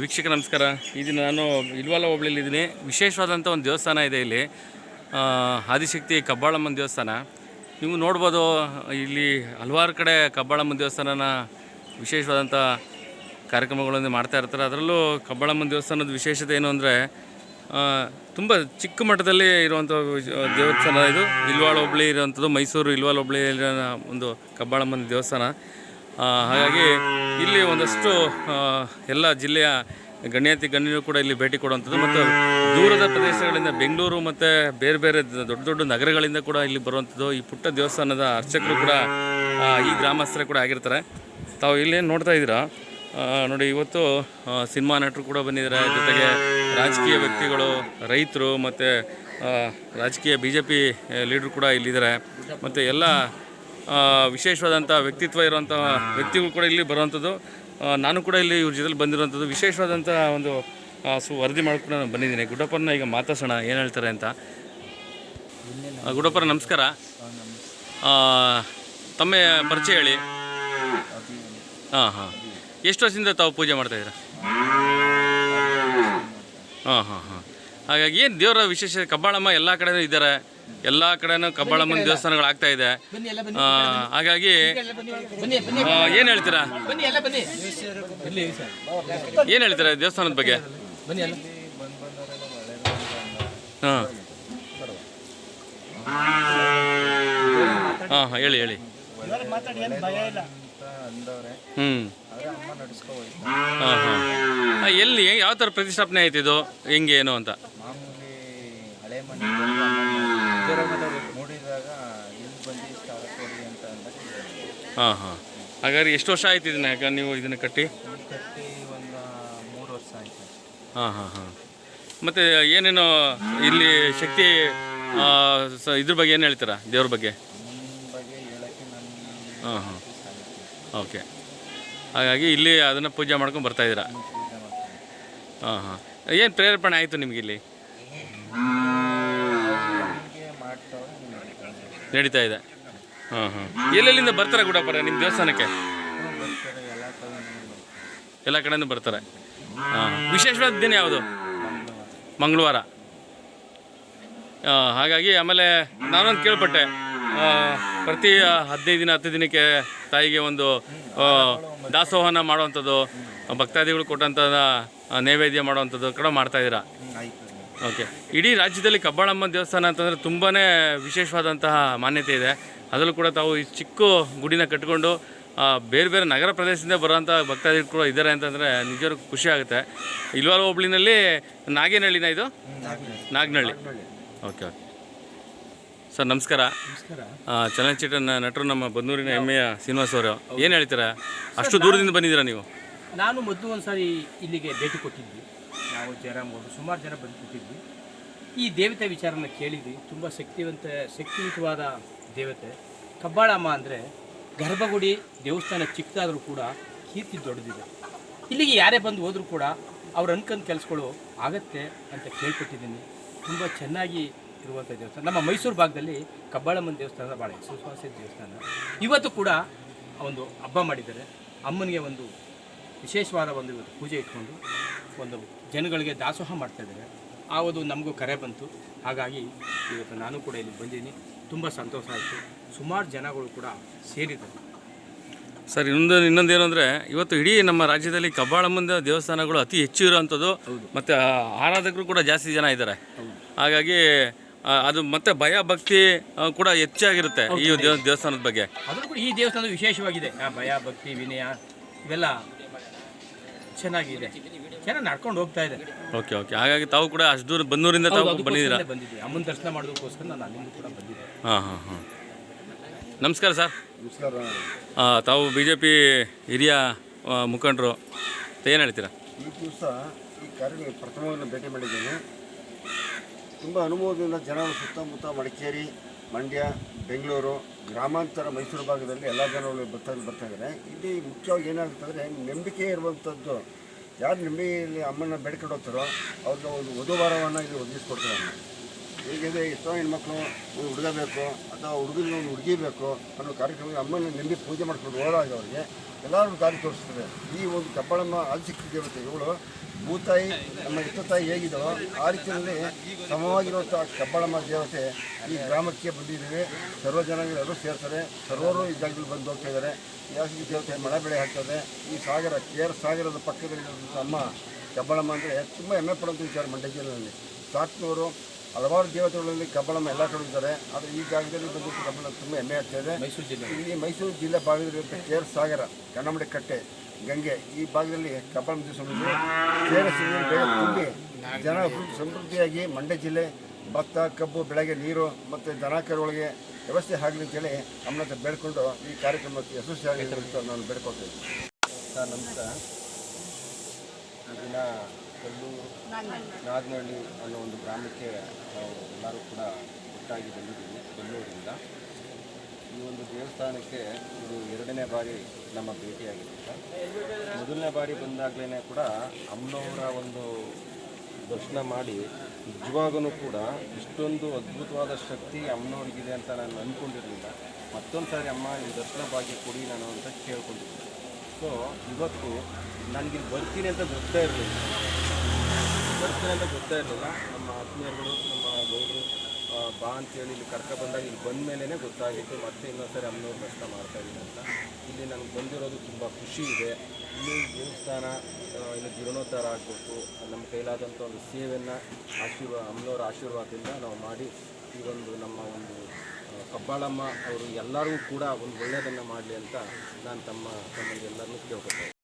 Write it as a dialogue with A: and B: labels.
A: ವೀಕ್ಷಕ ನಮಸ್ಕಾರ. ಇದು ನಾನು ಇಲ್ವಾಲ ಹೋಬಳಿಯಲ್ಲಿ ಇದ್ದೀನಿ ವಿಶೇಷವಾದಂಥ ಒಂದು ದೇವಸ್ಥಾನ ಇದೆ ಇಲ್ಲಿ. ಆದಿಶಕ್ತಿ ಕಬ್ಬಾಳಮ್ಮನ ದೇವಸ್ಥಾನ. ನೀವು ನೋಡ್ಬೋದು, ಇಲ್ಲಿ ಹಲವಾರು ಕಡೆ ಕಬ್ಬಾಳಮ್ಮನ ದೇವಸ್ಥಾನನ ವಿಶೇಷವಾದಂಥ ಕಾರ್ಯಕ್ರಮಗಳನ್ನು ಮಾಡ್ತಾ ಇರ್ತಾರೆ. ಅದರಲ್ಲೂ ಕಬ್ಬಾಳಮ್ಮನ ದೇವಸ್ಥಾನದ ವಿಶೇಷತೆ ಏನು ಅಂದರೆ ತುಂಬ ಚಿಕ್ಕ ಮಟ್ಟದಲ್ಲಿ ಇರುವಂಥ ದೇವಸ್ಥಾನ ಇದು. ಇಲ್ವಾಳ ಹೋಬಳಿ ಇರುವಂಥದ್ದು ಮೈಸೂರು ಇಲ್ವಾಳ ಹೋಬಳಿಯಲ್ಲಿರೋ ಒಂದು ಕಬ್ಬಾಳಮ್ಮನ ದೇವಸ್ಥಾನ. ಹಾಗಾಗಿ ಇಲ್ಲಿ ಒಂದಷ್ಟು ಎಲ್ಲ ಜಿಲ್ಲೆಯ ಗಣ್ಯಾತಿ ಗಣ್ಯರು ಕೂಡ ಇಲ್ಲಿ ಭೇಟಿ ಕೊಡುವಂಥದ್ದು ಮತ್ತು ದೂರದ ಪ್ರದೇಶಗಳಿಂದ ಬೆಂಗಳೂರು ಮತ್ತು ಬೇರೆ ಬೇರೆ ದೊಡ್ಡ ದೊಡ್ಡ ನಗರಗಳಿಂದ ಕೂಡ ಇಲ್ಲಿ ಬರುವಂಥದ್ದು. ಈ ಪುಟ್ಟ ದೇವಸ್ಥಾನದ ಅರ್ಚಕರು ಕೂಡ ಈ ಗ್ರಾಮಸ್ಥರೇ ಕೂಡ ಆಗಿರ್ತಾರೆ. ತಾವು ಇಲ್ಲೇನು ನೋಡ್ತಾ ಇದ್ದೀರಾ? ನೋಡಿ, ಇವತ್ತು ಸಿನಿಮಾ ನಟರು ಕೂಡ ಬಂದಿದ್ದಾರೆ. ಜೊತೆಗೆ ರಾಜಕೀಯ ವ್ಯಕ್ತಿಗಳು, ರೈತರು ಮತ್ತು ರಾಜಕೀಯ ಬಿ ಜೆ ಪಿ ಲೀಡ್ರು ಕೂಡ ಇಲ್ಲಿದ್ದಾರೆ. ಮತ್ತು ಎಲ್ಲ ವಿಶೇಷವಾದಂಥ ವ್ಯಕ್ತಿತ್ವ ಇರುವಂಥ ವ್ಯಕ್ತಿಗಳು ಕೂಡ ಇಲ್ಲಿ ಬರುವಂಥದ್ದು. ನಾನು ಕೂಡ ಇಲ್ಲಿ ಇವ್ರ ಜೊತೆಲಿ ಬಂದಿರುವಂಥದ್ದು. ವಿಶೇಷವಾದಂಥ ಒಂದು ಸು, ವರದಿ ಮಾಡ್ಕೊಂಡು ನಾನು ಬಂದಿದ್ದೀನಿ. ಗುಡಪ್ಪನ ಈಗ ಮಾತಾಡ್ಸೋಣ, ಏನು ಹೇಳ್ತಾರೆ ಅಂತ. ಗುಡಪ್ಪರ ನಮಸ್ಕಾರ. ತಮ್ಮ ಪರಿಚಯ ಹೇಳಿ. ಹಾಂ ಹಾಂ. ಎಷ್ಟು ವರ್ಷದಿಂದ ತಾವು ಪೂಜೆ ಮಾಡ್ತಾಯಿದ್ದೀರಾ ಹಾಂ ಹಾಂ ಹಾಂ. ಹಾಗಾಗಿ ಏನು ದೇವರ ವಿಶೇಷ, ಕಬ್ಬಾಳಮ್ಮ ಎಲ್ಲ ಕಡೆ ಇದ್ದಾರೆ. ಎಲ್ಲ ಕಡೆನೂ ಕಬ್ಬಾಳಮ್ಮನ ದೇವಸ್ಥಾನಗಳು ಆಗ್ತಾ ಇದೆ. ಹಾಗಾಗಿ ಏನು ಹೇಳ್ತೀರಾ?
B: ಬನ್ನಿ ಎಲ್ಲ ಬನ್ನಿ.
A: ಏನು ಹೇಳ್ತೀರಾ ದೇವಸ್ಥಾನದ ಬಗ್ಗೆ? ಹಾಂ. ಹಾಂ ಹಾಂ ಹೇಳಿ ಹೇಳಿ. ಹ್ಞೂ ಹಾಂ ಹಾಂ. ಎಲ್ಲಿ ಯಾವ ಥರ ಪ್ರತಿಷ್ಠಾಪನೆ ಆಯ್ತು ಇದು? ಹೆಂಗೆ ಏನು ಅಂತ?
C: ಮಾಮೂಲಿ ಹಳೆ
A: ಹಾಂ ಹಾಂ. ಹಾಗಾದ್ರೆ ಎಷ್ಟು ವರ್ಷ ಆಯ್ತು ಇದನ್ನ? ಯಾಕಂದ್ರೆ ನೀವು ಇದನ್ನು ಕಟ್ಟಿ?
C: ಇಲ್ಲಿ ಕಟ್ಟಿ ಒಂದು ಮೂರು ವರ್ಷ ಆಯ್ತು.
A: ಹಾಂ ಹಾಂ ಹಾಂ. ಮತ್ತು ಏನೇನು ಇಲ್ಲಿ ಶಕ್ತಿ ಇದ್ರ ಬಗ್ಗೆ ಏನು ಹೇಳ್ತೀರಾ? ದೇವ್ರ ಬಗ್ಗೆ? ಹಾಂ ಹಾಂ. ಓಕೆ. ಹಾಗಾಗಿ ಇಲ್ಲಿ ಅದನ್ನು ಪೂಜೆ ಮಾಡ್ಕೊಂಡು ಬರ್ತಾ ಇದ್ದೀರಾ?
C: ಪೂಜೆ ಮಾಡ್ತೀನಿ
A: ಹಾಂ ಹಾಂ. ಏನು ಪ್ರೇರೇಪಣೆ ಆಯಿತು ನಿಮಗೆ ಇಲ್ಲಿ?
C: ಹೀಗೆ ಮಾಡ್ತಾವೆ
A: ನಡೀತಾ ಇದೆ. ಹಾಂ ಹಾಂ ಎಲ್ಲೆಲ್ಲಿಂದ ಬರ್ತಾರೆ ಗುಡಪ್ಪರ ನಿಮ್ಮ ದೇವಸ್ಥಾನಕ್ಕೆ?
C: ಎಲ್ಲ
A: ಕಡೆಯಿಂದ ಬರ್ತಾರೆ. ಹಾಂ ವಿಶೇಷವಾದ ದಿನ ಯಾವುದು? ಮಂಗಳವಾರ. ಹಾಗಾಗಿ ಆಮೇಲೆ ನಾನೊಂದು ಕೇಳ್ಪಟ್ಟೆ. ಪ್ರತಿ ಹದಿನೈದು ದಿನ, ಹತ್ತು ದಿನಕ್ಕೆ ತಾಯಿಗೆ ಒಂದು ದಾಸೋಹನ ಮಾಡುವಂಥದ್ದು, ಭಕ್ತಾದಿಗಳು ಕೊಟ್ಟಂಥ ನೈವೇದ್ಯ ಮಾಡುವಂಥದ್ದು ಕೂಡ ಮಾಡ್ತಾಯಿದ್ದೀರಾ ಓಕೆ. ಇಡೀ ರಾಜ್ಯದಲ್ಲಿ ಕಬ್ಬಾಳಮ್ಮ ದೇವಸ್ಥಾನ ಅಂತಂದರೆ ತುಂಬಾ ವಿಶೇಷವಾದಂತಹ ಮಾನ್ಯತೆ ಇದೆ. ಅದರಲ್ಲೂ ಕೂಡ ತಾವು ಈ ಚಿಕ್ಕ ಗುಡಿನ ಕಟ್ಕೊಂಡು ಬೇರೆ ಬೇರೆ ನಗರ ಪ್ರದೇಶದಿಂದ ಬರುವಂಥ ಭಕ್ತಾದಿಗಳು ಕೂಡ ಇದ್ದಾರೆ ಅಂತಂದರೆ ನಿಜವಾಗ್ಲೂ ಖುಷಿ ಆಗುತ್ತೆ. ಇಲ್ವಾಲ ಹೋಬಳಿನಲ್ಲಿ ನಾಗೇನಹಳ್ಳಿನ ಇದು? ನಾಗನಹಳ್ಳಿ. Okay okay. ಸರ್ ನಮಸ್ಕಾರ. ಚಲನಚಿತ್ರ ನಟರು ನಮ್ಮ ಬನ್ನೂರಿನ ಹೆಮ್ಮೆಯ ಶ್ರೀನಿವಾಸ್ ಅವರು. ಏನು ಹೇಳ್ತೀರಾ? ಅಷ್ಟು ದೂರದಿಂದ ಬಂದಿದ್ದೀರಾ ನೀವು?
B: ನಾನು ಮೊದಲು ಒಂದು ಸಾರಿ ಇಲ್ಲಿಗೆ ಭೇಟಿ ಕೊಟ್ಟಿದ್ವಿ. ನಾವು ಜಯರಾಮ್ಗೌಡರು ಸುಮಾರು ಜನ ಬಂದು ಕೊಟ್ಟಿದ್ವಿ ಈ ದೇವತೆ ವಿಚಾರನ ಕೇಳಿದ್ವಿ. ತುಂಬ ಶಕ್ತಿವಂತ, ಶಕ್ತಿಯುತವಾದ ದೇವತೆ. ಕಬ್ಬಾಳಮ್ಮ ಅಂದರೆ ಗರ್ಭಗುಡಿ ದೇವಸ್ಥಾನ ಚಿಕ್ಕದಾದರೂ ಕೂಡ ಕೀರ್ತಿ ದೊಡ್ಡದಿದೆ. ಇಲ್ಲಿಗೆ ಯಾರೇ ಬಂದು ಹೋದರೂ ಕೂಡ ಅವ್ರು ಅನ್ಕಂದು ಕೆಲಸಗಳು ಆಗತ್ತೆ ಅಂತ ಕೇಳ್ಪಟ್ಟಿದ್ದೀನಿ. ತುಂಬ ಚೆನ್ನಾಗಿ ಇರುವಂಥ ದೇವಸ್ಥಾನ. ನಮ್ಮ ಮೈಸೂರು ಭಾಗದಲ್ಲಿ ಕಬ್ಬಾಳಮ್ಮನ ದೇವಸ್ಥಾನ ಭಾಳ ಸುವಾಸಿತ ದೇವಸ್ಥಾನ. ಇವತ್ತು ಕೂಡ ಒಂದು ಹಬ್ಬ ಮಾಡಿದ್ದಾರೆ. ಅಮ್ಮನಿಗೆ ಒಂದು ವಿಶೇಷವಾದ ಒಂದು ಇವತ್ತು ಪೂಜೆ ಇಟ್ಕೊಂಡು ಒಂದು ಜನಗಳಿಗೆ ದಾಸೋಹ ಮಾಡ್ತಾ ಇದ್ದಾರೆ. ಆ ಒಂದು ನಮಗೂ ಕರೆ ಬಂತು. ಹಾಗಾಗಿ ಇವತ್ತು ನಾನು ಕೂಡ ಇಲ್ಲಿ ಬಂದಿದ್ದೀನಿ. ತುಂಬ ಸಂತೋಷ ಆಯಿತು. ಸುಮಾರು ಜನಗಳು ಕೂಡ ಸೇರಿದ್ದಾರೆ.
A: ಸರ್ ಇನ್ನೊಂದು ಇನ್ನೊಂದು ಅಂದರೆ ಇವತ್ತು ಇಡೀ ನಮ್ಮ ರಾಜ್ಯದಲ್ಲಿ ಕಬ್ಬಾಳಮ್ಮನ ದೇವಸ್ಥಾನಗಳು ಅತಿ ಹೆಚ್ಚು ಇರೋವಂಥದ್ದು ಮತ್ತು ಆರಾಧಕರು ಕೂಡ ಜಾಸ್ತಿ ಜನ ಇದ್ದಾರೆ. ಹಾಗಾಗಿ ಅದು ಮತ್ತೆ ಭಯ ಭಕ್ತಿ ಕೂಡ ಹೆಚ್ಚಾಗಿರುತ್ತೆ ಈ ದೇವಸ್ಥಾನದ ಬಗ್ಗೆ.
B: ಅದು ಕೂಡ ಈ ದೇವಸ್ಥಾನ ವಿಶೇಷವಾಗಿದೆ. ಭಯ ಭಕ್ತಿ ವಿನಯ ಇವೆಲ್ಲ ಚೆನ್ನಾಗಿದೆ. ಚೆನ್ನಾಗಿ ನಡ್ಕೊಂಡು ಹೋಗ್ತಾ ಇದೆ.
A: Okay okay. ಹಾಗಾಗಿ ತಾವು ಕೂಡ ಅಷ್ಟು ದೂರ ಬನ್ನೂರಿಂದ ತಾವು ಬಂದಿದ್ದೀರಾ?
B: ಅಮ್ಮನ ದರ್ಶನ ಮಾಡೋದಕ್ಕೋಸ್ಕರ ನಾನು ಅಲ್ಲಿಂದ ಕೂಡ ಬಂದಿದ್ದೆ.
A: ಹಾಂ ಹಾಂ ಹಾಂ. ನಮಸ್ಕಾರ ಸರ್.
D: ನಮಸ್ಕಾರ.
A: ಆ, ತಾವು ಬಿ ಜೆ ಪಿ ಹಿರಿಯ ಆ, ಮುಖಂಡರು. ಏನು ಹೇಳ್ತೀರಾ?
D: ಈ ದಿವಸ ಈ ಕಾರ್ಯ ಪ್ರಥಮವನ್ನು ಭೇಟಿ ಮಾಡಿದ್ದೇನೆ. ತುಂಬ ಅನುಭವದಿಂದ ಜನರು ಸುತ್ತಮುತ್ತ ಮಡಿಕೇರಿ ಮಂಡ್ಯ, ಬೆಂಗಳೂರು, ಗ್ರಾಮಾಂತರ ಮೈಸೂರು ಭಾಗದಲ್ಲಿ ಎಲ್ಲ ಜನಗಳು ಬರ್ತಾ ಬರ್ತಾ ಇದ್ದಾರೆ ಇಲ್ಲಿ ಮುಖ್ಯವಾಗಿ ಏನಾಗುತ್ತಂದರೆ ನಂಬಿಕೆ ಇರುವಂಥದ್ದು ಯಾರು ನಂಬಿಕೆಯಲ್ಲಿ ಅಮ್ಮನ ಬೇಡ್ಕೊಂಡು ಹೋಗ್ತಾರೋ ಅವ್ರಿಗೆ ಒಂದು ವಧುವಾರವನ್ನು ಇಲ್ಲಿ ಒದಗಿಸ್ಕೊಡ್ತಾರೆ. ಹೇಗಿದೆ ಎಷ್ಟೋ ಹೆಣ್ಮಕ್ಳು ಒಂದು ಹುಡುಗ ಬೇಕು ಅಥವಾ ಹುಡುಗನ ಒಂದು ಹುಡುಗಿ ಬೇಕು ಅನ್ನೋ ಕಾರ್ಯಕ್ರಮ ಅಮ್ಮನ ನಂಬಿ ಪೂಜೆ ಮಾಡ್ಕೊಂಡು ಹೋದಾಗ ಅವರಿಗೆ ಎಲ್ಲರೂ ದಾರಿ ತೋರಿಸ್ತಾರೆ ಈ ಒಂದು ಕಬ್ಬಳಮ್ಮ ಆದಿಶಕ್ತಿ ದೇವತೆ ಇವಳು ಭೂತಾಯಿ, ನಮ್ಮ ಇಷ್ಟತಾಯಿ ಹೇಗಿದೋ ಆ ರೀತಿಯಲ್ಲಿ ಸಮವಾಗಿರುವಂಥ ಕಬ್ಬಳಮ್ಮ ದೇವತೆ ಈ ಗ್ರಾಮಕ್ಕೆ ಬಂದಿದ್ದೀವಿ. ಸರ್ವ ಜನಗಳೆಲ್ಲರೂ ಸೇರ್ತಾರೆ. ಸರ್ವರು ಈ ಜಾಗದಲ್ಲಿ ಬಂದು ಹೋಗ್ತಾ ಇದ್ದಾರೆ. ಯಾವ ದೇವತೆ ಮಳೆ ಬೆಳೆ ಹಾಕ್ತದೆ. ಈ ಸಾಗರ ಕೇರ್ ಸಾಗರದ ಪಕ್ಕದಲ್ಲಿರುವಂಥ ಅಮ್ಮ ಕಬ್ಬಳಮ್ಮ ಅಂದರೆ ತುಂಬ ಹೆಮ್ಮೆ ಪಡುವಂಥ ವಿಚಾರ ಮಂಡ್ಯ ಜಿಲ್ಲೆಯಲ್ಲಿ. ಸಾಕ್ನೂರು ಹಲವಾರು ದೇವತೆಗಳಲ್ಲಿ ಕಬ್ಬಳಮ್ಮ ಎಲ್ಲ ಕಡೆ ಇದ್ದಾರೆ. ಆದರೆ ಈ ಜಾಗದಲ್ಲಿ ಬಂದು ಕಬ್ಬಳ ತುಂಬ ಹೆಮ್ಮೆ ಆಗ್ತಾ ಇದೆ.
B: ಮೈಸೂರು ಜಿಲ್ಲೆ.
D: ಇಲ್ಲಿ ಮೈಸೂರು ಜಿಲ್ಲೆ ಭಾಗದಲ್ಲಿರುವಂಥ ಕೇರ್ ಸಾಗರ ಕನ್ನಮಡಿ ಕಟ್ಟೆ ಗಂಗೆ ಈ ಭಾಗದಲ್ಲಿ ಕಬ್ಬಳಮ್ಮ ದಿವಸ ಕೇರ ಸಿಂಗಿ ತುಂಬಿ ಜನ ಸಮೃದ್ಧಿಯಾಗಿ ಮಂಡ್ಯ ಜಿಲ್ಲೆ ಭತ್ತ ಕಬ್ಬು ಬೆಳೆಗೆ ನೀರು ಮತ್ತು ದನ ಕರುಗಳಿಗೆ ವ್ಯವಸ್ಥೆ ಆಗಲಿ ಅಂತೇಳಿ ನಮ್ಮ ಹತ್ರ ಬೇಡ್ಕೊಂಡು ಈ ಕಾರ್ಯಕ್ರಮಕ್ಕೆ ಯಶಸ್ವಿಯಾಗಿ ನಾನು ಬೇಡ್ಕೊಳ್ತೇನೆ
C: ಸರ್ ನಮಸ್ಕಾರ. ದಿನ ಕಲ್ಲೂರು ನಾಗನಹಳ್ಳಿ. ಅನ್ನೋ ಒಂದು ಗ್ರಾಮಕ್ಕೆ ನಾವು ಎಲ್ಲರೂ ಕೂಡ ಒಟ್ಟಾಗಿ ಬಂದಿದ್ದೀವಿ ಕಲ್ಲೂರಿಂದ ಈ ಒಂದು ದೇವಸ್ಥಾನಕ್ಕೆ ಇದು ಎರಡನೇ ಬಾರಿ ನಮ್ಮ ಭೇಟಿಯಾಗಿದೆ ಮೊದಲನೇ ಬಾರಿ ಬಂದಾಗಲೇ ಕೂಡ ಅಮ್ಮನವರ ಒಂದು ದರ್ಶನ ಮಾಡಿ ನಿಜವಾಗೂ ಕೂಡ ಇಷ್ಟೊಂದು ಅದ್ಭುತವಾದ ಶಕ್ತಿ ಅಮ್ಮನವ್ರಿಗಿದೆ ಅಂತ ನಾನು ಅಂದ್ಕೊಂಡಿರಲಿಲ್ಲ. ಮತ್ತೊಂದು ಸಾರಿ ಅಮ್ಮ ಈ ದರ್ಶನ ಭಾಗ್ಯ ಕೊಡಿ ನಾನು ಅಂತ ಕೇಳ್ಕೊಂಡಿದ್ದೆ ಸೊ ಇವತ್ತು ನನಗೆ ಬರ್ತೀನಿ ಅಂತ ಗೊತ್ತೇ ಇರಲಿಲ್ಲ. ಬರ್ತೀನಿ ಅಂತ ಗೊತ್ತೇ ಇರಲಿಲ್ಲ. ನಮ್ಮ ಆತ್ಮೀಯರುಗಳು, ನಮ್ಮ ಗೌಡರು ಬಾ ಅಂತೇಳಿ ಇಲ್ಲಿ ಕರ್ಕ ಬಂದಾಗ ಇಲ್ಲಿ ಬಂದ ಮೇಲೇ ಗೊತ್ತಾಗಿತ್ತು. ಮತ್ತೆ ಇನ್ನೊಂದು ಸರಿ ಅಮ್ಮನವ್ರ ಕಷ್ಟ ಮಾಡ್ತಾ ಇದ್ದೀನಿ ಅಂತ. ಇಲ್ಲಿ ನನಗೆ ಬಂದಿರೋದು ತುಂಬ ಖುಷಿ ಇದೆ. ಇಲ್ಲಿ ದೇವಸ್ಥಾನ ಇಲ್ಲಿ ಜೀರ್ಣೋದ್ಧಾರ ಆಗಬೇಕು. ನಮ್ಮ ಕೈಲಾದಂಥ ಒಂದು ಸೇವೆಯನ್ನು ಆಶೀರ್ವಾದ ಅಮ್ಮನವರ ಆಶೀರ್ವಾದದಿಂದ ನಾವು ಮಾಡಿ ಈ ಒಂದು ನಮ್ಮ ಒಂದು ಕಬ್ಬಾಳಮ್ಮ ಅವರು ಎಲ್ಲರಿಗೂ ಕೂಡ ಒಂದು ಒಳ್ಳೆಯದನ್ನು ಮಾಡಲಿ ಅಂತ ನಾನು ತಮ್ಮ ತಮ್ಮ ಎಲ್ಲರನ್ನೂ ಕೇಳ್ಕೊಳ್ತಾ ಇದ್ದೀನಿ.